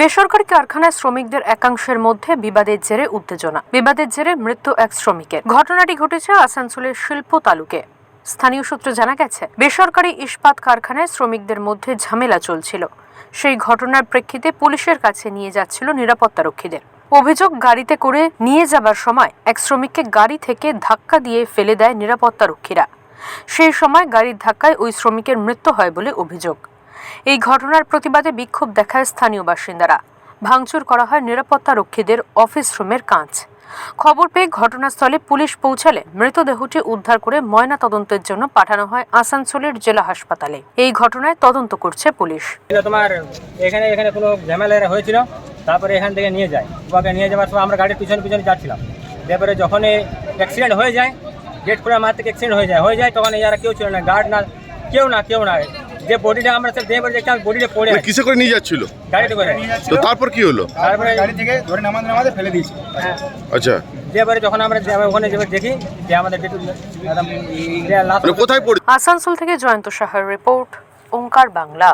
বেসরকারি কারখানায় শ্রমিকদের একাংশের মধ্যে বিবাদের জেরে উত্তেজনা। বিবাদের জেরে মৃত্যু এক শ্রমিকের। ঘটনাটি ঘটেছে আসানসোলের শিল্প তালুকে। স্থানীয় সূত্রে জানা গেছে, বেসরকারি ইস্পাত কারখানায় শ্রমিকদের মধ্যে ঝামেলা চলছিল। সেই ঘটনার প্রেক্ষিতে পুলিশের কাছে নিয়ে যাচ্ছিল নিরাপত্তারক্ষীদের। অভিযোগ গাড়িতে করে নিয়ে যাবার সময় এক শ্রমিককে গাড়ি থেকে ধাক্কা দিয়ে ফেলে দেয় নিরাপত্তারক্ষীরা। সেই সময় গাড়ির ধাক্কায় ওই শ্রমিকের মৃত্যু হয় বলে অভিযোগ। এই ঘটনার প্রতিবাদে বিক্ষোভ দেখায় স্থানীয় বাসিন্দারা। ভাঙচুর করা হয় নিরাপত্তা রক্ষীদের অফিস রুমের কাঁচ। খবর পেয়ে ঘটনাস্থলে পুলিশ পৌঁছালে মৃতদেহটি উদ্ধার করে ময়না তদন্তের জন্য পাঠানো হয় আসানসোলের জেলা হাসপাতালে। এই ঘটনায় তদন্ত করছে পুলিশ। তোমার এখানে এখানে কোনো ঝামেলা হয়েছিল, তারপরে এখান থেকে নিয়ে যায়। ওকে নিয়ে যাওয়ার সময় আমরা গাড়ির পিছনে পিছনে যাচ্ছিলাম। তারপরে যখনই অ্যাক্সিডেন্ট হয়ে যায় গেট খুলে মার থেকে অ্যাক্সিডেন্ট হয়ে যায় হয়ে যায় তখন এরা কেউ ছিল না গার্ড না, কেউ না কেউ না। যে বডিটা আমরা স্যার দিয়ে দেখতাম বডিটা পড়ে মানে আছে। কিসে করে নিয়ে যাচ্ছিল? গাড়িতে করে। তো তারপর কি হলো? তারপরে গাড়ি থেকে ধরে ফেলে দিয়েছি। হ্যাঁ, আচ্ছা। যখন আমরা ওখানে যাবে দেখি যে আমাদের যেটু একদম যে মানে কোথায় পড়ে আসানসোল থেকে জয়ন্ত সাহার রিপোর্ট ওঙ্কার বাংলা।